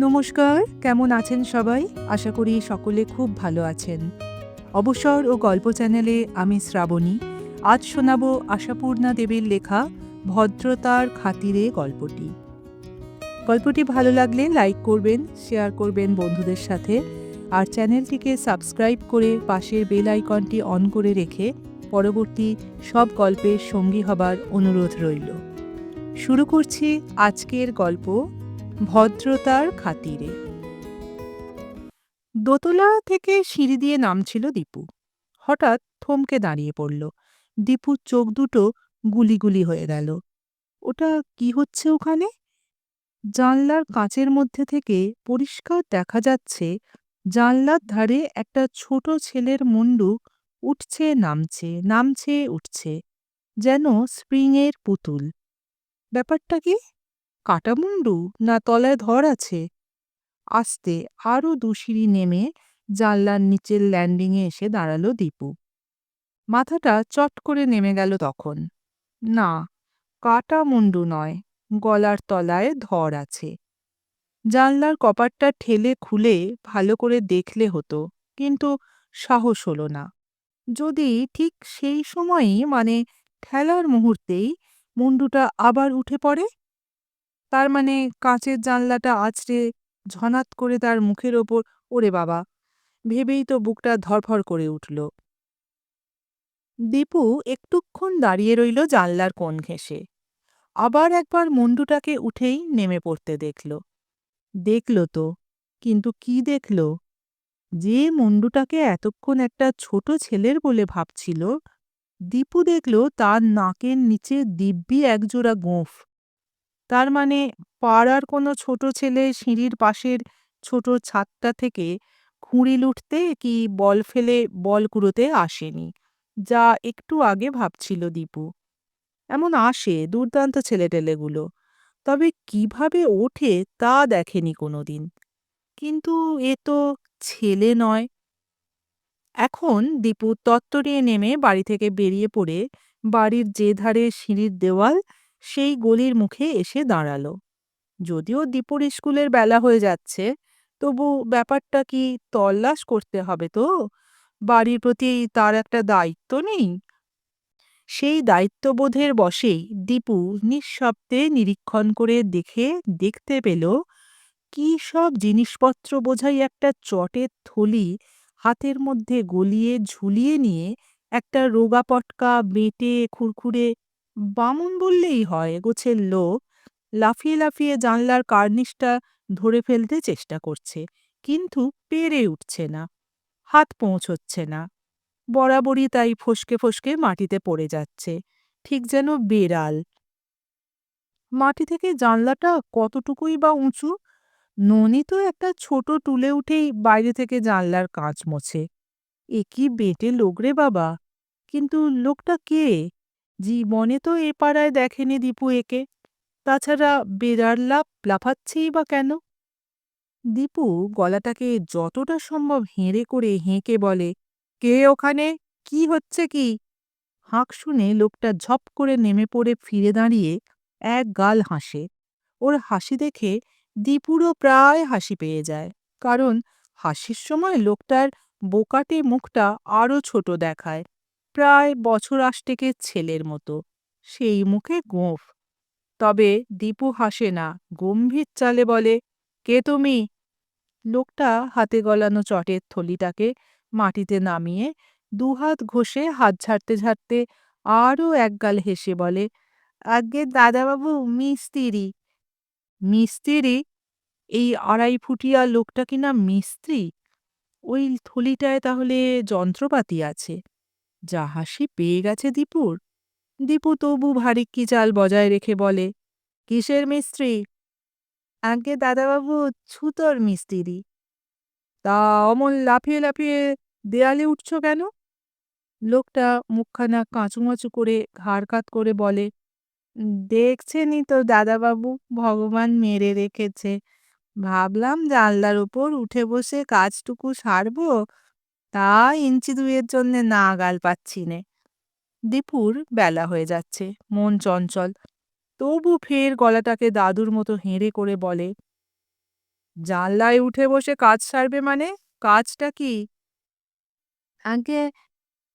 নমস্কার, কেমন আছেন সবাই? আশা করি সকলে খুব ভালো আছেন। অবসর ও গল্প চ্যানেলে আমি শ্রাবণী। আজ শোনাব আশাপূর্ণা দেবীর লেখা ভদ্রতার খাতিরে গল্পটি। গল্পটি ভালো লাগলে লাইক করবেন, শেয়ার করবেন বন্ধুদের সাথে। আর চ্যানেলটিকে সাবস্ক্রাইব করে পাশের বেল আইকনটি অন করে রেখে পরবর্তী সব গল্পের সঙ্গী হবার অনুরোধ রইল। শুরু করছি আজকের গল্প ভদ্রতার খাতিরে। দোতলা থেকে সিঁড়ি দিয়ে নামছিল দীপু। হঠাৎ থমকে দাঁড়িয়ে পড়ল। দীপুর চোখ দুটো গুলি গুলি হয়ে গেল। ওটা কি হচ্ছে ওখানে? জানলার কাঁচের মধ্যে থেকে পরিষ্কার দেখা যাচ্ছে, জানলার ধারে একটা ছোট ছেলের মুন্ডু উঠছে, নামছে নামছে, উঠছে, যেন স্প্রিংয়ের পুতুল। ব্যাপারটা কি? কাটামুন্ডু না তলায় ধর আছে? আস্তে আরও দুশিরি নেমে জানলার নিচের ল্যান্ডিংয়ে এসে দাঁড়াল দীপু। মাথাটা চট করে নেমে গেল তখন। না কাটা মুন্ডু নয়, গলার তলায় ধর আছে। জানলার কপারটা ঠেলে খুলে ভালো করে দেখলে হতো, কিন্তু সাহস হলো না। যদি ঠিক সেই সময়ই মানে ঠেলার মুহূর্তেই, মুন্ডুটা আবার উঠে পড়ে? তার মানে কাঁচের জানলাটা আছড়ে ঝনাত করে তার মুখের ওপর, ওরে বাবা! ভেবেই তো বুকটা ধরফর করে উঠল। দীপু একটুক্ষণ দাঁড়িয়ে রইল জানলার কোণ ঘেঁষে। আবার একবার মুন্ডুটাকে উঠেই নেমে পড়তে দেখল। দেখল তো, কিন্তু কি দেখল? যে মুন্ডুটাকে এতক্ষণ একটা ছোট ছেলের বলে ভাবছিল, দীপু দেখল তার নাকের নিচে দিব্যি একজোড়া গোঁফ। তার মানে পাড়ার কোনো ছোট ছেলে সিঁড়ির পাশের ছোট ছাদটা থেকে খুঁড়ি লুটতে কি বল ফেলে বল কুড়োতে আসেনি, যা একটু আগে ভাবছিল দীপু। এমন আসে দুর্দান্ত ছেলেটেলেগুলো, তবে কীভাবে ওঠে তা দেখেনি কোনোদিন। কিন্তু এ তো ছেলে নয়। এখন দীপু তত্তরিয়ে নেমে বাড়ি থেকে বেরিয়ে পড়ে বাড়ির যে ধারে সিঁড়ির দেওয়াল সেই গলির মুখে এসে দাঁড়াল। যদিও দীপুর স্কুলের বেলা হয়ে যাচ্ছে, তবু ব্যাপারটা কি তল্লাশ করতে হবে তো? বাড়ির প্রতি তার একটা দায়িত্ব নেই? সেই দায়িত্ববোধের বশেই দীপু নিঃশব্দে নিরীক্ষণ করে দেখে, দেখতে পেল, কি সব জিনিসপত্র বোঝাই একটা চটের থলি হাতের মধ্যে গলিয়ে ঝুলিয়ে নিয়ে একটা রোগা পটকা বেঁটে খুরখুরে বামুন বললেই হয় গোছের লোক। লাফিয়ে লাফিয়ে জানলার কার্নিশটা ধরে ফেলতে চেষ্টা করছে, কিন্তু পেরে উঠছে না, হাত পৌঁছচ্ছে না। বরাবরই তাই ফসকে ফসকে মাটিতে পড়ে যাচ্ছে, ঠিক যেন বেড়াল। মাটি থেকে জানলাটা কতটুকুই বা উঁচু? ননি তো একটা ছোট টুলে উঠেই বাইরে থেকে জানলার কাঁচ মোছে। এ কি বেটে লোক রে বাবা, কিন্তু লোকটা কে? জীবনে তো এ পাড়ায় দেখেনি দীপু একে। তাছাড়া বেড়ার লাভ লাফাচ্ছেই বা কেন? দীপু গলাটাকে যতটা সম্ভব হেঁড়ে করে হেঁকে বলে, কে ওখানে? কি হচ্ছে কি? হাঁক শুনে লোকটা ঝপ করে নেমে পড়ে ফিরে দাঁড়িয়ে এক গাল হাসে। ওর হাসি দেখে দীপুরও প্রায় হাসি পেয়ে যায়, কারণ হাসির সময় লোকটার বোকাটে মুখটা আরও ছোট দেখায়। প্রায় বছর আষ্টেকের ছেলের মতো। সেই মুখে গোঁফ। তবে দীপু হাসে না, গম্ভীর চালে বলে, কে তুমি? লোকটা হাতে গলানো চটের থলিটাকে মাটিতে নামিয়ে দুহাত ঘষে হাত ঝাড়তে ঝাড়তে আরও একগাল হেসে বলে, আগে দাদাবাবু, মিস্ত্রি। মিস্ত্রি? এই আড়াই ফুটিয়া লোকটা কিনা মিস্ত্রি? ওই থলিটায় তাহলে যন্ত্রপাতি আছে। যা হাসি পেয়ে গেছে দীপুর। দীপু তবু ভারী কি চাল বজায় রেখে বলে, কিসের মিস্ত্রি? আগে দাদাবাবু ছুতোর মিস্ত্রি। তা অমল লাফিয়ে লাফিয়ে দেয়ালে উঠছ কেন? লোকটা মুখখানা কাঁচুমাচু করে ঘাড় কাত করে বলে, দেখছেনই তো দাদাবাবু, ভগবান মেরে রেখেছে। ভাবলাম জানলার উপর উঠে বসে কাজটুকু সারবো তা ইঞ্চি দুয়ের জন্যে না গাল পাচ্ছি নে দীপুর বেলা হয়ে যাচ্ছে, মন চঞ্চল। তবু ফের গলাটাকে দাদুর মতো হেঁড়ে করে বলে, জানলায় উঠে বসে কাজ সারবে মানে? কাজটা কি? আগে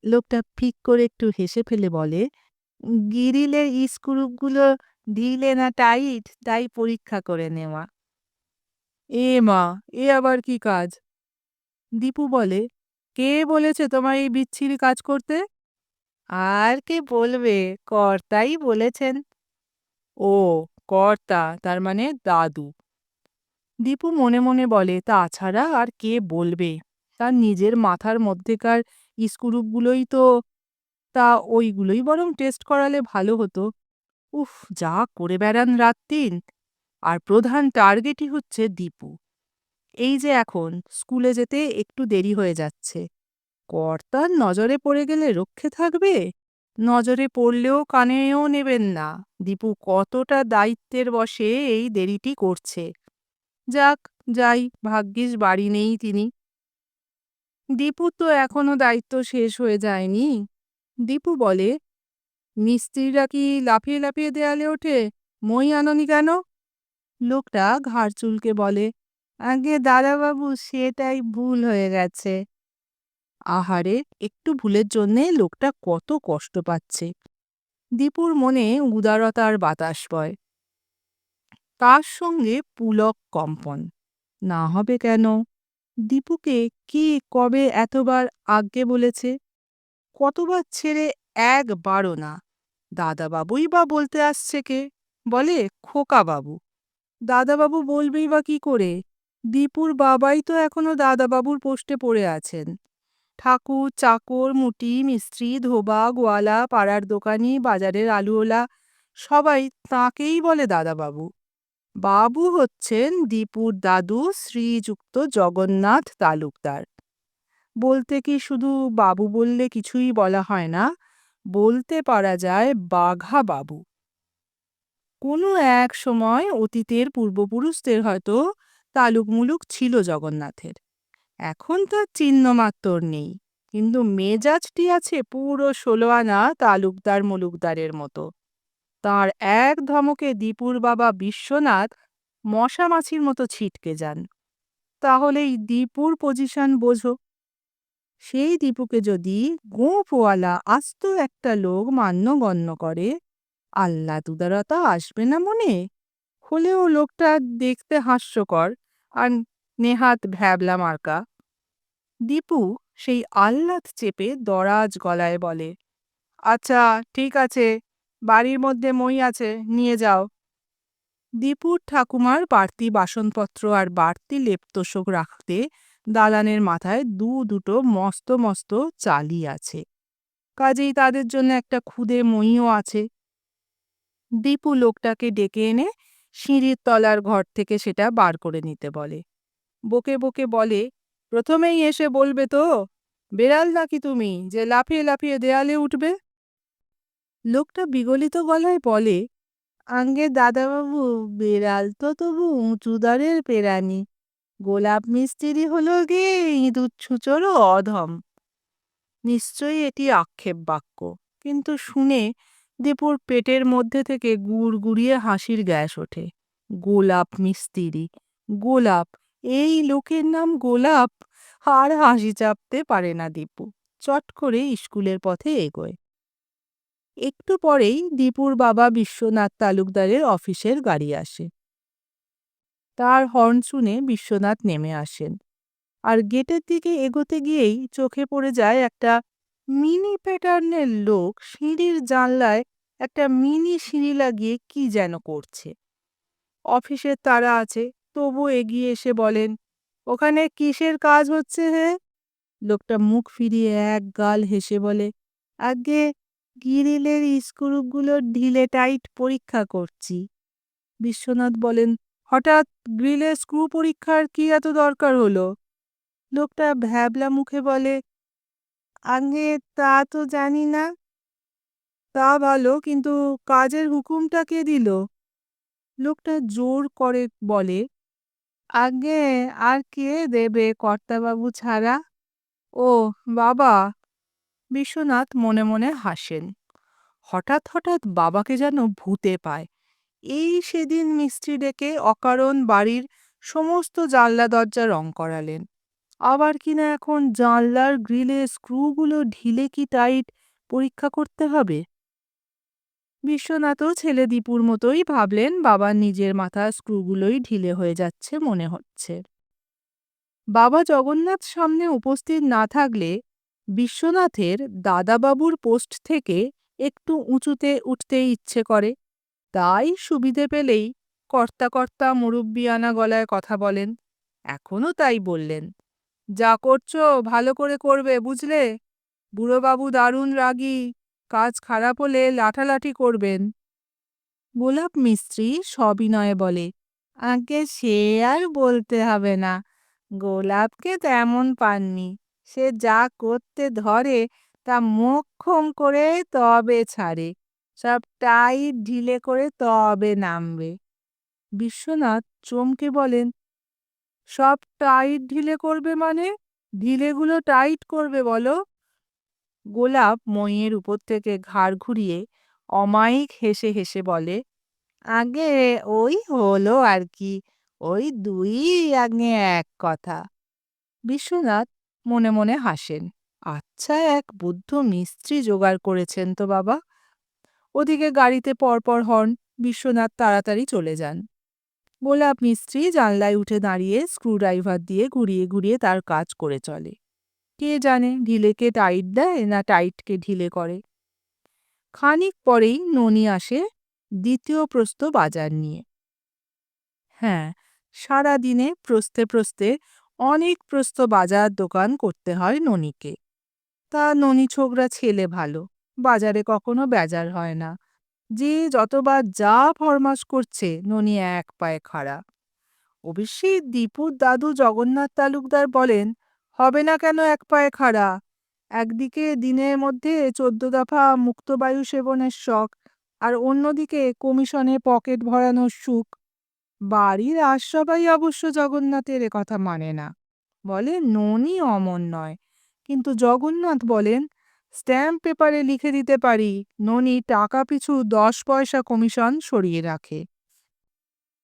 লোকটা ফিক করে একটু হেসে ফেলে বলে, গিরিলের স্ক্রুপগুলো ঢিলে না টাইট, তাই পরীক্ষা করে নেওয়া। এ মা, এ আবার কি কাজ? দীপু বলে কে বলেছে তোমার এই বিচ্ছিরি কাজ করতে? আর কে বলবে? কর্তাই বলেছেন। ও, কর্তা, তার মানে দাদু। দীপু মনে মনে বলে, তাছাড়া আর কে বলবে? তার নিজের মাথার মধ্যেকার স্ক্রুপগুলোই তো, তা ওইগুলোই বরং টেস্ট করালে ভালো হতো। উফ, যা করে বেড়ান রাত দিন। আর প্রধান টার্গেটই হচ্ছে দীপু। এই যে এখন স্কুলে যেতে একটু দেরি হয়ে যাচ্ছে। কর্তার নজরে পড়ে গেলে রক্ষে থাকবে? নজরে পড়লেও কানেও নেবেন না। দীপু কতটা দায়িত্বের বসে এই দেরিটি করছে। যাক, যাই, ভাগ্যিস বাড়ি নেই তিনি। দীপুর তো এখনও দায়িত্ব শেষ হয়ে যায়নি। দীপু বলে, মিস্ত্রিরা কি লাফিয়ে লাফিয়ে দেয়ালে ওঠে? মই আননি কেন? লোকটা ঘাড় চুলকে বলে আগে দাদাবাবু সেটাই ভুল হয়ে গেছে। আহারে, একটু ভুলের জন্যে লোকটা কত কষ্ট পাচ্ছে। দীপুর মনে উদারতার বাতাস বয়। তার সঙ্গে পুলক কম্পন? না হবে কেন? দীপুকে কি কবে এতবার আজ্ঞে বলেছে? কতবার ছেড়ে একবারও না। দাদাবাবুই বা বলতে আসছে কে? বলে খোকাবাবু। দাদাবাবু বলবেই বা কি করে? দীপুর বাবাই তো এখনও দাদাবাবুর পোস্টে পড়ে আছেন। ঠাকুর, চাকর, মুটি, মিস্ত্রি, ধোবা, গোয়ালা, পাড়ার দোকানি, বাজারের আলুওলা, সবাই তাঁকেই বলে দাদাবাবু। বাবু হচ্ছেন দীপুর দাদু শ্রীযুক্ত জগন্নাথ তালুকদার। বলতে কি শুধু বাবু বললে কিছুই বলা হয় না, বলতে পারা যায় বাঘা বাবু। কোনো এক সময় অতীতের পূর্বপুরুষদের হয়তো তালুক মুলুক ছিল জগন্নাথের। এখন তার চিহ্নমাত্র নেই, কিন্তু মেজাজটি আছে পুরো ষোলো আনা তালুকদার মুলুকদারের মতো। তার এক ধমকে দীপুর বাবা বিশ্বনাথ মশা মাছির মতো ছিটকে যান। তাহলেই দীপুর পজিশন বোঝো। সেই দীপুকে যদি গোঁফওয়ালা আস্ত একটা লোক মান্যগণ্য করে আল্লাহ তুদারতা আসবে না মনে? হলেও লোকটা দেখতে হাস্যকর। আর নেহাত ভ্যাবলা মার্কা। দীপু সেই আহ্লাদ চেপে দরাজ গলায় বলে আচ্ছা ঠিক আছে, বাড়ির মধ্যে মই আছে, নিয়ে যাও। দীপুর ঠাকুমার বাড়তি বাসনপত্র আর বাড়তি লেপতোষক রাখতে দালানের মাথায় দু দুটো মস্ত মস্ত চালি আছে। কাজেই তাদের জন্য একটা খুদে মইও আছে। দীপু লোকটাকে ডেকে এনে সিঁড়ির তলার ঘর থেকে সেটা বার করে নিতে বলে। বকে বকে বলে, প্রথমেই এসে বলবে তো, বেড়াল নাকি তুমি যে লাফিয়ে লাফিয়ে দেয়ালে উঠবে? লোকটা বিগলিত গলায় বলে আঙ্গে দাদাবাবু, বেড়াল তো তবু উঁচু দরের পেরানি। গোলাপ মিস্ত্রি হলো গিয়ে ইঁদুর ছুঁচোরও অধম। নিশ্চয়ই এটি আক্ষেপ বাক্য, কিন্তু শুনে দীপুর পেটের মধ্যে থেকে গুড় গুড়িয়ে হাসির গ্যাস ওঠে। গোলাপ মিস্ত্রি, গোলাপ, এই লোকের নাম গোলাপ? আর হাসি চাপতে পারে না দীপু, চট করে স্কুলের পথে এগোয়। একটু পরেই দীপুর বাবা বিশ্বনাথ তালুকদারের অফিসের গাড়ি আসে। তার হর্ন শুনে বিশ্বনাথ নেমে আসেন। আর গেটের দিকে এগোতে গিয়েই চোখে পড়ে যায় একটা মিনি প্যাটার্নের লোক সিঁড়ির জানলায় একটা মিনি সিঁড়ি লাগিয়ে কি যেন করছে। অফিসের তারা আছে, তবু এগিয়ে এসে বলেন, ওখানে কিসের কাজ হচ্ছে হে? লোকটা মুখ ফিরিয়ে এক গাল হেসে বলে, আগে গিরিলের স্ক্রুপগুলো ঢিলে টাইট পরীক্ষা করছি। বিশ্বনাথ বলেন, হঠাৎ গ্রিলের স্ক্রু পরীক্ষার কি এত দরকার হলো? লোকটা ভ্যাবলা মুখে বলে আগে তা তো জানি না। তা ভালো, কিন্তু কাজের হুকুমটা কে দিল? লোকটা জোর করে বলে, আগে আর কে দেবে কর্তাবাবু ছাড়া? ও, বাবা, বিশ্বনাথ মনে মনে হাসেন। হঠাৎ হঠাৎ বাবাকে যেন ভূতে পায়। এই সেদিন মিস্ত্রি ডেকে অকারণ বাড়ির সমস্ত জানলা দরজা রং করালেন। আবার কিনা এখন জানলার গ্রিলে স্ক্রুগুলো ঢিলে কি টাইট পরীক্ষা করতে হবে? বিশ্বনাথও ছেলে দীপুর মতোই ভাবলেন বাবার নিজের মাথার স্ক্রুগুলোই ঢিলে হয়ে যাচ্ছে মনে হচ্ছে। বাবা জগন্নাথ সামনে উপস্থিত না থাকলে বিশ্বনাথের দাদাবাবুর পোস্ট থেকে একটু উঁচুতে উঠতে ইচ্ছে করে। তাই সুবিধে পেলেই কর্তা কর্তা মুরব্বিয়ানা গলায় কথা বলেন। এখনও তাই বললেন। যা করছ ভালো করে করবে, বুঝলে? বুড়োবাবু দারুণ রাগী, কাজ খারাপ হলে লাঠালাঠি করবেন। গোলাপ মিস্ত্রি সবিনয়ে বলে, আগে সে আর বলতে হবে না, গোলাপকে তেমন পাননি। সে যা করতে ধরে, তা মোক্ষম করে তবে ছাড়ে, সব টাইট ঢিলে করে তবে নামবে। বিশ্বনাথ চমকে বলেন সব টাইট ঢিলে করবে মানে? ঢিলেগুলো টাইট করবে বলো। গোলাপ মইয়ের উপর থেকে ঘাড় ঘুরিয়ে অমায়িক হেসে হেসে বলে, আগে ওই হলো আর কি, ওই দুই আগে এক কথা। বিশ্বনাথ মনে মনে হাসেন আচ্ছা এক বুদ্ধ মিস্ত্রি জোগাড় করেছেন তো বাবা। ওদিকে গাড়িতে পরপর হর্ন, বিশ্বনাথ তাড়াতাড়ি চলে যান। গোলাপ মিস্ত্রি জানলায় উঠে দাঁড়িয়ে স্ক্রুড্রাইভার দিয়ে ঘুরিয়ে ঘুরিয়ে তার কাজ করে চলে। কে জানে ঢিলেকে টাইট দেয় না টাইটকে ঢিলে করে। খানিক পরেই ননি আসে দ্বিতীয় প্রস্ত বাজার নিয়ে। হ্যাঁ সারা দিনে প্রস্তে প্রস্তে অনেক প্রস্ত বাজার দোকান করতে হয় ননিকে। তা ননি ছোকরা ছেলে ভালো, বাজারে কখনো বেজার হয় না। যে যতবার যা ফরমাস করছে, ননি এক পায়ে খাড়া। অবশ্যই দীপুর দাদু জগন্নাথ তালুকদার বলেন, হবে না কেন এক পায়ে খাড়া? একদিকে দিনের মধ্যে চোদ্দ দফা মুক্তবায়ু সেবনের শখ, আর অন্যদিকে কমিশনে পকেট ভরানোর সুখ। বাড়ির আর সবাই অবশ্য জগন্নাথের কথা মানে না। বলে ননি অমন নয়। কিন্তু জগন্নাথ বলেন স্ট্যাম্প পেপারে লিখে দিতে পারি, ননি টাকা পিছু দশ পয়সা কমিশন সরিয়ে রাখে।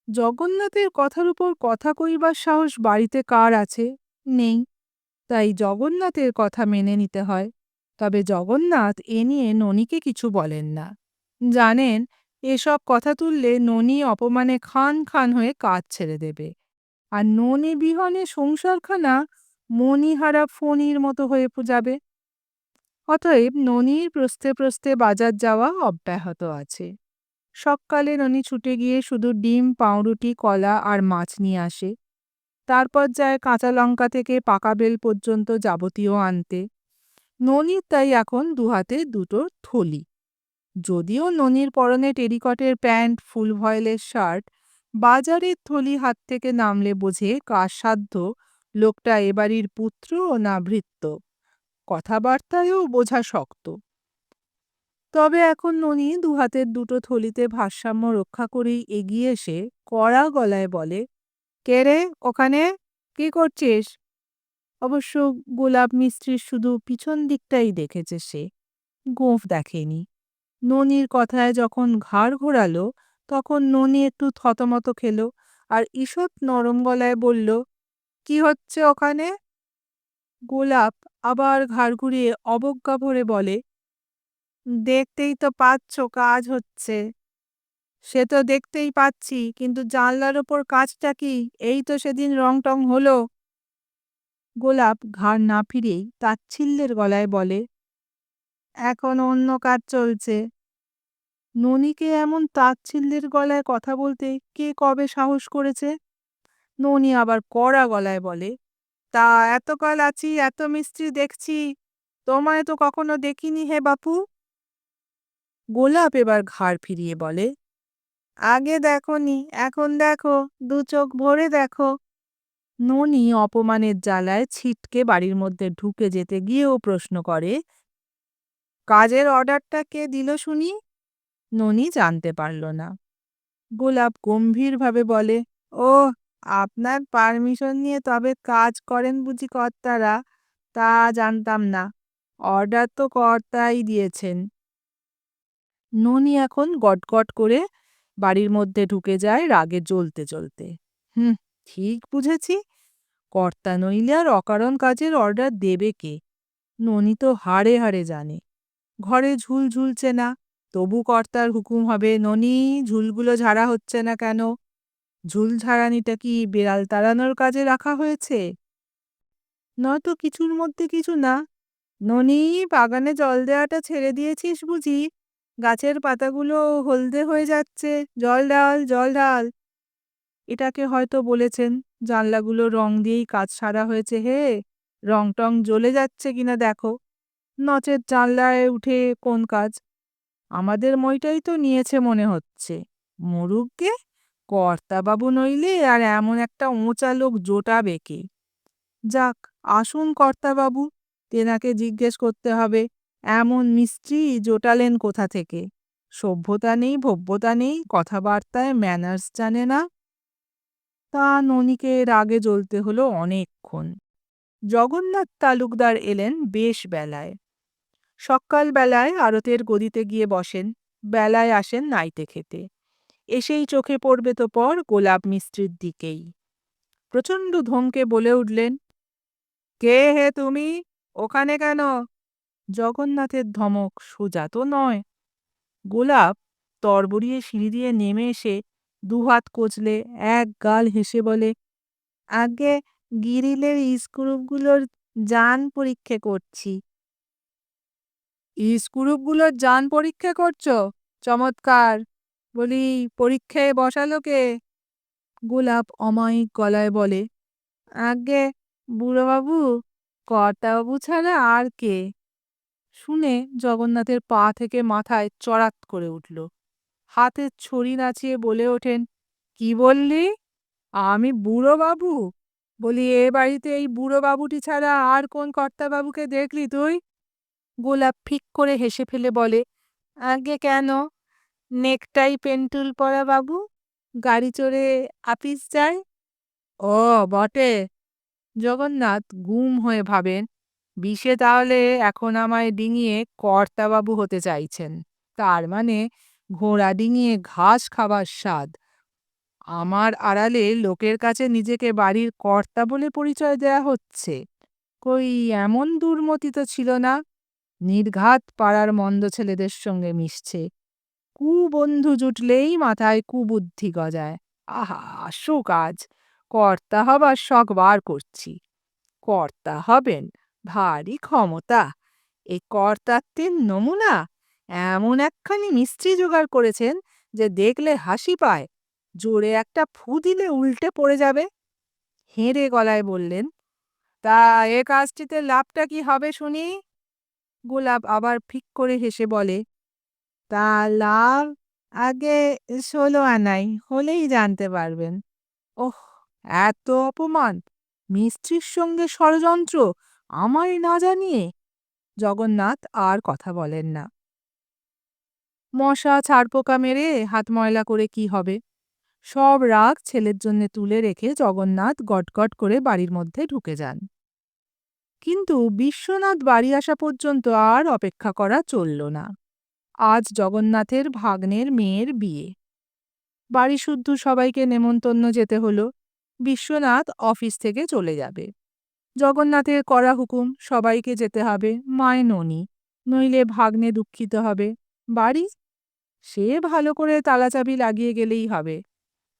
জগন্নাথের কথার উপর কথা কইবার সাহস বাড়িতে কার আছে? নেই। তাই জগন্নাথের কথা মেনে নিতে হয়। তবে জগন্নাথ এ নিয়ে ননিকে কিছু বলেন না। জানেন, এসব কথা তুললে ননি অপমানে খান খান হয়ে কাজ ছেড়ে দেবে। আর ননি বিহনে সংসারখানা মণিহারা ফণির মতো হয়ে যাবে। অতএব ননির প্রস্তে প্রস্তে বাজার যাওয়া অব্যাহত আছে। সকালে ননি ছুটে গিয়ে শুধু ডিম, পাউরুটি, কলা আর মাছ নিয়ে আসে। তারপর যায় কাঁচা লঙ্কা থেকে পাকা বেল পর্যন্ত যাবতীয় আনতে। ননির তাই এখন দুহাতে দুটো থলি। যদিও ননির পরনে টেরিকটের প্যান্ট, ফুল ভয়েলের শার্ট, বাজারের থলি হাত থেকে নামলে বোঝে কার সাধ্য, লোকটা এবাড়ির পুত্র ও না ভৃত্য। কথাবার্তায়ও বোঝা শক্ত। তবে এখন ননি দুহাতের দুটো থলিতে ভারসাম্য রক্ষা করেই এগিয়ে এসে কড়া গলায় বলে, কে রে, ওখানে? কি করছিস? অবশ্য গোলাপ মিস্ত্রির শুধু পিছন দিকটাই দেখেছে সে, গোঁফ দেখেনি। ননির কথায় যখন ঘাড় ঘোরালো, তখন ননি একটু থতমত খেল আর ঈষৎ নরম গলায় বলল, কি হচ্ছে ওখানে? গোলাপ আবার ঘাড় ঘুরিয়ে অবজ্ঞা ভরে বলে, দেখতেই তো পাচ্ছ কাজ হচ্ছে। সে তো দেখতেই পাচ্ছি, কিন্তু জানলার ওপর কাজটা কি? এই তো সেদিন রং টং হলো। গোলাপ ঘাড় না ফিরেই তাচ্ছিল্যের গলায় বলে, এখন অন্য কাজ চলছে। ননিকে এমন তাচ্ছিল্যের গলায় কথা বলতে কে কবে সাহস করেছে? ননি আবার কড়া গলায় বলে তা এতকাল আছি, এত মিস্ত্রি দেখছি, তোমায় তো কখনো দেখিনি হে বাপু? গোলাপ এবার ঘাড় ফিরিয়ে বলে, আগে দেখনি, এখন দেখো, দু চোখ ভরে দেখো। ননি অপমানের জ্বালায় ছিটকে বাড়ির মধ্যে ঢুকে যেতে গিয়েও প্রশ্ন করে, কাজের অর্ডারটা কে দিল শুনি? ননি জানতে পারল না। গোলাপ গম্ভীরভাবে বলে ও আপনার পারমিশন নিয়ে তবে কাজ করেন বুঝি কর্তারা? তা জানতাম না। অর্ডার তো কর্তাই দিয়েছেন। ননি এখন গটগট করে বাড়ির মধ্যে ঢুকে যায় রাগে জ্বলতে জ্বলতে। হুম, ঠিক বুঝেছি। কর্তা নইলে আর অকারণ কাজের অর্ডার দেবে কে? ননি তো হাড়ে হাড়ে জানে। ঘরে ঝুল ঝুলছে না। তবু কর্তার হুকুম হবে, ননি, ঝুলগুলো ঝাড়া হচ্ছে না কেন? ঝুল ঝাড়ানিটা কি বিড়াল তাড়ানোর কাজে রাখা হয়েছে? নয়তো কিছুর মধ্যে কিছু না। ননি, বাগানে জল দেওয়াটা ছেড়ে দিয়েছিস বুঝি? গাছের পাতাগুলো হলদে হয়ে যাচ্ছে। জল ঢাল জল ঢাল। এটাকে হয়তো বলেছেন, জানলাগুলো রং দিয়েই কাজ সারা হয়েছে হে। রং টং জ্বলে যাচ্ছে কিনা দেখো। নচেত জানলায় উঠে কোন কাজ? আমাদের মইটাই তো নিয়েছে মনে হচ্ছে। মরুগকে? কর্তাবাবু নইলে আর এমন একটা উঁচা লোক জোটাবে কে? যাক, আসুন কর্তাবাবু তেনাকে জিজ্ঞেস করতে হবে। এমন মিস্ত্রি জোটালেন কোথা থেকে? সভ্যতা নেই, ভব্যতা নেই, কথাবার্তায় ম্যানার্স জানে না। তা ননিকে রাগে জ্বলতে হলো অনেকক্ষণ। জগন্নাথ তালুকদার এলেন বেশ বেলায়। সকাল বেলায় আড়তের গদিতে গিয়ে বসেন, বেলায় আসেন নাইতে খেতে। এসেই চোখে পড়বে তো পর গোলাপ মিস্ত্রির দিকেই। প্রচণ্ড ধমকে বলে উঠলেন, কে হে তুমি? ওখানে কেন? জগন্নাথের ধমক সোজা তো নয়। গোলাপ তরবরিয়ে সিঁড়ি দিয়ে নেমে এসে দুহাত কচলে এক গাল হেসে বলে, আগে গিরিলের স্ক্রুপগুলোর যান পরীক্ষা করছি। স্ক্রুপগুলোর যান পরীক্ষা করছ? চমৎকার! বলি, পরীক্ষায় বসালো কে? গোলাপ অমায়িক গলায় বলে, আগে বুড়োবাবু, কর্তাবাবু ছাড়া আর কে? শুনে জগন্নাথের পা থেকে মাথায় চড়াত করে উঠল। হাতে ছড়ি নাচিয়ে বলে ওঠেন, কি বললি? আমি বুড়ো বাবু বলি, এ বাড়িতে এই বুড়ো বাবুটি ছাড়া আর কোন কর্তাবাবুকে দেখলি তুই? গোলাপ ফিক করে হেসে ফেলে বলে, আগে কেন? নেকটাই পেন্টুল পরা বাবু, গাড়ি চড়ে আপিস যায়। ও, বটে। জগন্নাথ গুম হয়ে ভাবেন, বিষে তাহলে এখন আমায় ডিঙিয়ে কর্তাবাবু হতে চাইছেন। তার মানে ঘোড়া ডিঙিয়ে ঘাস খাবার স্বাদ। আমার আড়ালে লোকের কাছে নিজেকে বাড়ির কর্তা বলে পরিচয় দেয়া হচ্ছে। কই এমন দুর্মতি তো ছিল না। নির্ঘাত পাড়ার মন্দ ছেলেদের সঙ্গে মিশছে। কুবন্ধু জুটলেই মাথায় কুবুদ্ধি গজায়। আহা, আসো কাজ। কর্তা হবার শখ বার করছি। কর্তা হবেন, ভারী ক্ষমতা। এই কর্তাত্বের নমুনা? এমন একখানি মিস্ত্রি জোগাড় করেছেন যে দেখলে হাসি পায়। জোরে একটা ফু দিলে উল্টে পড়ে যাবে। হেঁড়ে গলায় বললেন, তা এ কাজটিতে লাভটা কি হবে শুনি? গোলাপ আবার ফিক করে হেসে বলে তা লাভ আগে ষোলো আনাই হলেই জানতে পারবেন। ওহ, এত অপমান! মিস্ত্রির সঙ্গে ষড়যন্ত্র, আমায় না জানিয়ে? জগন্নাথ আর কথা বলেন না। মশা ছাড়পোকা মেরে হাত ময়লা করে কি হবে? সব রাগ ছেলের জন্য তুলে রেখে জগন্নাথ গটগট করে বাড়ির মধ্যে ঢুকে যান। কিন্তু বিশ্বনাথ বাড়ি আসা পর্যন্ত আর অপেক্ষা করা চলল না। আজ জগন্নাথের ভাগ্নের মেয়ের বিয়ে। বাড়ি শুদ্ধ সবাইকে নেমন্তন্ন যেতে হলো। বিশ্বনাথ অফিস থেকে চলে যাবে। জগন্নাথের করা হুকুম, সবাইকে যেতে হবে মায় ননি, নইলে ভাগ্নে দুঃখিত হবে। বাড়ি? সে ভালো করে তালাচাবি লাগিয়ে গেলেই হবে।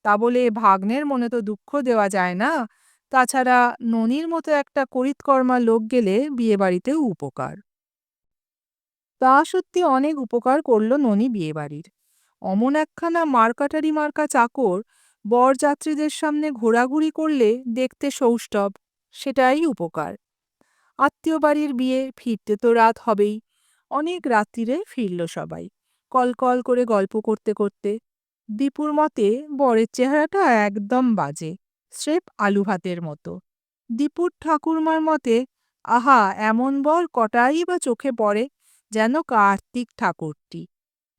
তা বলে ভাগ্নের মনে তো দুঃখ দেওয়া যায় না। তাছাড়া ননির মতো একটা করিতকর্মা লোক গেলে বিয়েবাড়িতেও উপকার। তা সত্যি অনেক উপকার করল ননি বিয়েবাড়ির। অমন একখানা মার্কাটারি মার্কা চাকর বরযাত্রীদের সামনে ঘোরাঘুরি করলে দেখতে সৌষ্ঠব সেটাই উপকার। আত্মীয় বাড়ির বিয়ে, ফিরতে তো রাত হবেই। অনেক রাত্রিরে ফিরল সবাই কলকল করে গল্প করতে করতে। দীপুর মতে বরের চেহারাটা একদম বাজে, স্রেফ আলু ভাতের মতো। দীপুর ঠাকুরমার মতে, আহা, এমন বর কটাই বা চোখে পড়ে। যেন কার্তিক ঠাকুরটি।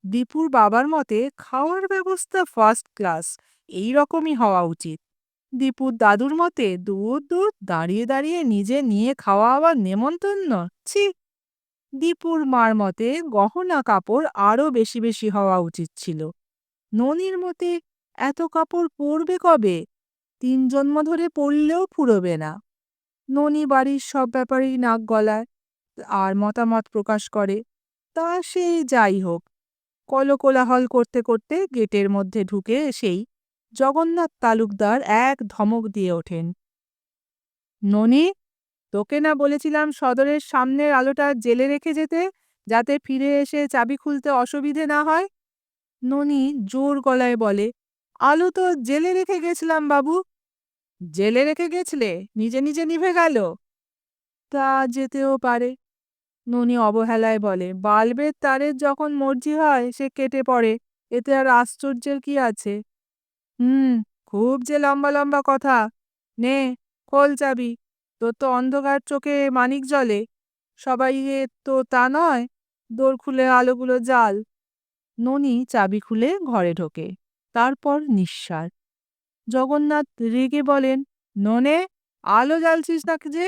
দীপুর বাবার মতে খাওয়ার ব্যবস্থা ফার্স্ট ক্লাস এই রকমই হওয়া উচিত। দীপুর দাদুর মতে দূর দূর দাঁড়িয়ে দাঁড়িয়ে নিজে নিয়ে খাওয়া আবার নেমন্তন্ন, ছি। দীপুর মার মতে গহনা কাপড় আরও বেশি বেশি হওয়া উচিত ছিল। ননির মতে, এত কাপড় পরবে কবে? তিন জন্ম ধরে পড়লেও ফুরোবে না। ননি বাড়ির সব ব্যাপারেই নাক গলায়। আর মতামত প্রকাশ করে। তা সে যাই হোক, কলকোলাহল করতে করতে গেটের মধ্যে ঢুকে এসেই জগন্নাথ তালুকদার এক ধমক দিয়ে ওঠেন। ননি, তোকে না বলেছিলাম সদরের সামনের আলোটা জেলে রেখে যেতে, যাতে ফিরে এসে চাবি খুলতে অসুবিধে না হয়? ননি জোর গলায় বলে, আলো তো জেলে রেখে গেছিলাম বাবু। জেলে রেখে গেছলে? নিজে নিজে নিভে গেল? তা যেতেও পারে। ননি অবহেলায় বলে, বাল্বের তারের যখন মর্জি হয়, সে কেটে পড়ে। এতে আর আশ্চর্যের কি আছে? হুম, খুব যে লম্বা লম্বা কথা। নে, খোল চাবি। তোর তো অন্ধকার চোখে মানিক জলে সবাই তো তা নয়, দোর খুলে আলোগুলো জাল ননি চাবি খুলে ঘরে ঢোকে। তারপর নিঃশ্বাস। জগন্নাথ রেগে বলেন, ননে, আলো জ্বালছিস না যে?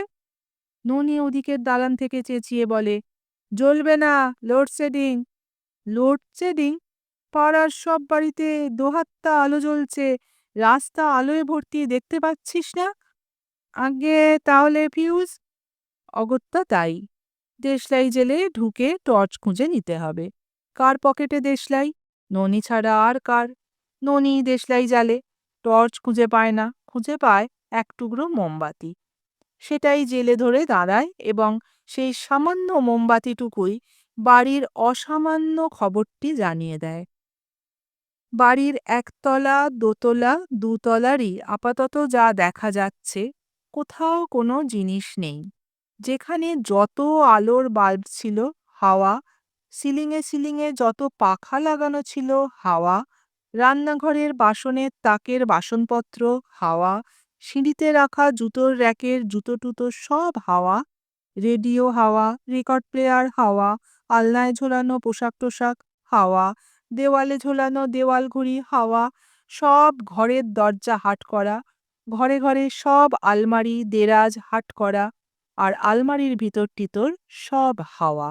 ননি ওদিকের দালান থেকে চেঁচিয়ে বলে, জ্বলবে না লোডশেডিং লোডশেডিং পাড়ার সব বাড়িতে দোহাত্তা আলো জ্বলছে, রাস্তা আলোয় ভর্তি দেখতে পাচ্ছিস না? আগে তাহলে ফিউজ? অগত্যা তাই। দেশলাই জেলে ঢুকে টর্চ খুঁজে নিতে হবে। কার পকেটে দেশলাই? ননি ছাড়া আর কার? ননি দেশলাই জ্বালে টর্চ খুঁজে পায় না, খুঁজে পায় এক টুকরো মোমবাতি। সেটাই জেলে ধরে দাঁড়ায় এবং সেই সামান্য মোমবাতিটুকুই বাড়ির অসামান্য খবরটি জানিয়ে দেয়। বাড়ির একতলা, দোতলা, দুতলারই আপাতত যা দেখা যাচ্ছে, কোথাও কোনো জিনিস নেই। যেখানে যত আলোর বাল্ব ছিল, হাওয়া, সিলিংয়ে সিলিংয়ে যত পাখা লাগানো ছিল, হাওয়া, রান্নাঘরের বাসনের তাকের বাসনপত্র, হাওয়া সিঁড়িতে রাখা জুতোর র্যাকের জুতো টুতো সব হাওয়া, রেডিও হাওয়া, রেকর্ড প্লেয়ার হাওয়া, আলনায় ঝোলানো পোশাক টোশাক হাওয়া, দেওয়ালে ঝোলানো দেওয়াল ঘড়ি হাওয়া, সব ঘরের দরজা হাট করা, ঘরে ঘরে সব আলমারি, দেরাজ হাট করা আর আলমারির ভিতর টিতর সব হাওয়া।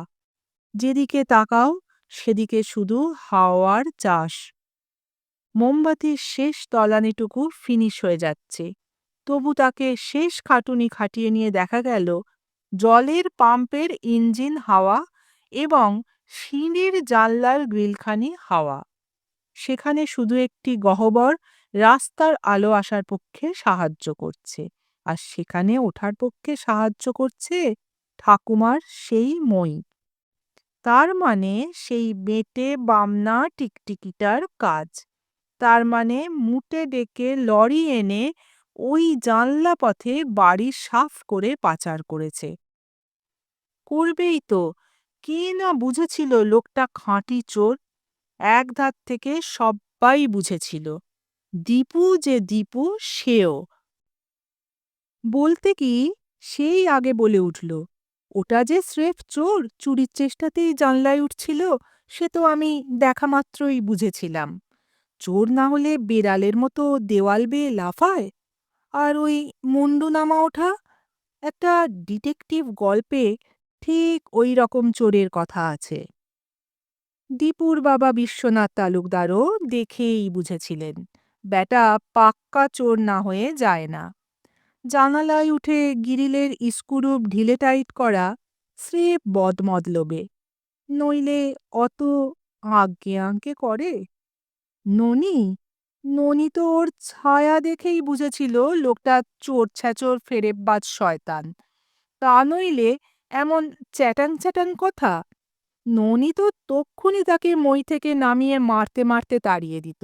যেদিকে তাকাও, সেদিকে শুধু হাওয়ার চাষ। মোমবাতির শেষ তলানিটুকু ফিনিশ হয়ে যাচ্ছে। তবু তাকে শেষ খাটুনি খাটিয়ে নিয়ে দেখা গেল জলের পাম্পের ইঞ্জিন হাওয়া এবং সিঁড়ির জানলার গ্রিলখানি হাওয়া। সেখানে শুধু একটি গহ্বর রাস্তার আলো আসার পক্ষে সাহায্য করছে আর সেখানে ওঠার পক্ষে সাহায্য করছে ঠাকুমার সেই মই। তার মানে সেই বেটে বামনা টিকটিকিটার কাজ। তার মানে মুটে ডেকে লরি এনে ওই জানলা পথে বাড়ি সাফ করে পাচার করেছে। করবেই তো, কে না বুঝেছিল লোকটা খাঁটি চোর? এক ধার থেকে সবাই বুঝেছিল, দীপু যে দীপু, সেও। বলতে কি, সেই আগে বলে উঠল, ওটা যে স্রেফ চোর, চুরির চেষ্টাতেই জানলায় উঠছিল, সে তো আমি দেখা মাত্রই বুঝেছিলাম। চোর না হলে বেড়ালের মতো দেওয়াল বেয়ে লাফায়? আর ওই মুন্ডু নামা ওঠা একটা ডিটেকটিভ গল্পে ঠিক ওই রকম চোরের কথা আছে। দীপুর বাবা বিশ্বনাথ তালুকদারও দেখেই বুঝেছিলেন বেটা পাক্কা চোর না হয়ে যায় না। জানালায় উঠে গিরিলের ইস্কুরুপ ঢিলে টাইট করা স্রেফ বদমদলবে, নইলে অত আজ্ঞে আজ্ঞে করে? ননি? ননি তো ওর ছায়া দেখেই বুঝেছিল লোকটা চোর ছ্যাচোর ফেরেববাজ শয়তান। তা নইলে এমন চ্যাটাং চ্যাটাং কথা? ননি তো তক্ষুনি তাকে মই থেকে নামিয়ে মারতে মারতে তাড়িয়ে দিত।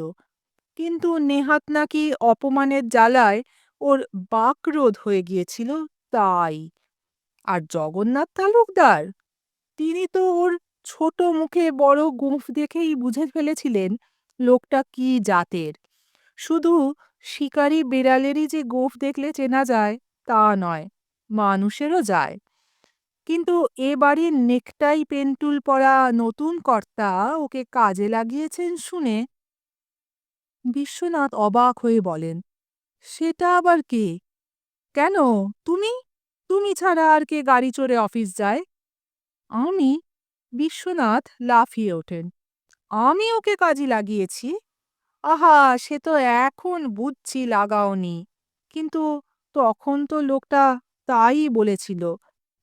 কিন্তু নেহাত নাকি অপমানের জ্বালায় ওর বাকরোধ হয়ে গিয়েছিল তাই। আর জগন্নাথ তালুকদার? তিনি তো ওর ছোট মুখে বড় গুঁফ দেখেই বুঝে ফেলেছিলেন লোকটা কি জাতের। শুধু শিকারী বেড়ালেরই যে গোফ দেখলে চেনা যায়, তা নয়, মানুষেরও যায়। কিন্তু এ বাড়ির নেকটাই পেন্টুল পরা নতুন কর্তা ওকে কাজে লাগিয়েছেন শুনে বিশ্বনাথ অবাক হয়ে বলেন, সেটা আবার কে? কেন? তুমি? তুমি ছাড়া আর কে গাড়ি চড়ে অফিস যায়? আমি? বিশ্বনাথ লাফিয়ে ওঠেন, আমি ওকে কাজে লাগিয়েছি? আহা, সে তো এখন বুঝছি লাগাওনি। কিন্তু তখন তো লোকটা তাই বলেছিল,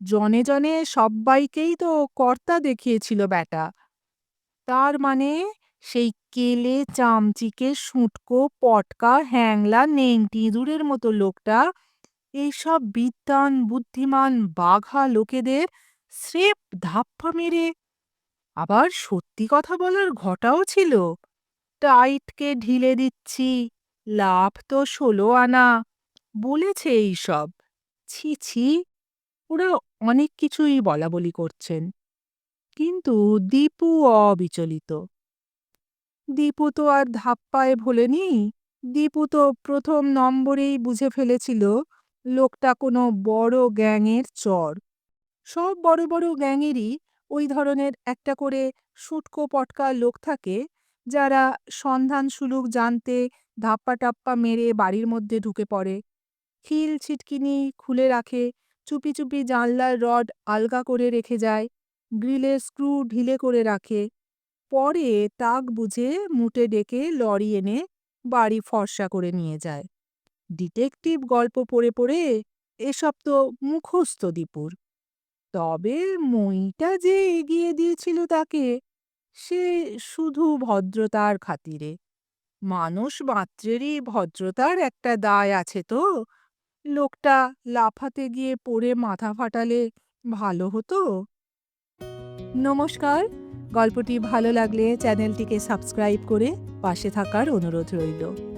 জনে জনে সব্বাইকেই তো কর্তা দেখিয়েছিল ব্যাটা। তার মানে সেই কেলে চামচিকে শুঁটকো পটকা, হ্যাংলা, নেংটি ইঁদুরের মতো লোকটা, এইসব বিদ্বান, বুদ্ধিমান, বাঘা লোকেদের স্রেফ ধাপ্পা মেরে। আবার সত্যি কথা বলার ঘটাও ছিল। টাইটকে ঢিলে দিচ্ছি, লাভ তো ষোলো আনা। বলেছে এইসব। ছি ছি, ওরা অনেক কিছুই বলা বলি করছেন। কিন্তু দীপু অবিচলিত। দীপু তো আর ধাপ্পায় ভোলেনি। দীপু তো প্রথম নম্বরেই বুঝে ফেলেছিল, লোকটা কোনো বড় গ্যাংয়ের চর। সব বড় বড় গ্যাংয়েরই ওই ধরনের একটা করে শুটকো পটকা লোক থাকে যারা সন্ধান সুলুক জানতে ধাপ্পা টাপ্পা মেরে বাড়ির মধ্যে ঢুকে পড়ে। খিল ছিটকিনি খুলে রাখে, চুপি চুপি জানলার রড আলগা করে রেখে যায় গ্রিলের স্ক্রু ঢিলে করে রাখে। পরে তাক বুঝে মুটে ডেকে লরি এনে বাড়ি ফর্সা করে নিয়ে যায়। ডিটেকটিভ গল্প পড়ে পড়ে এসব তো মুখস্থ দীপুর। তবে মইটা যে এগিয়ে দিয়েছিল তাকে সে শুধু ভদ্রতার খাতিরে। মানুষ মাত্রেরই ভদ্রতার একটা দায় আছে তো। লোকটা লাফাতে গিয়ে পড়ে মাথা ফাটালে ভালো হতো। নমস্কার, গল্পটি ভালো লাগলে চ্যানেলটিকে সাবস্ক্রাইব করে পাশে থাকার অনুরোধ রইল।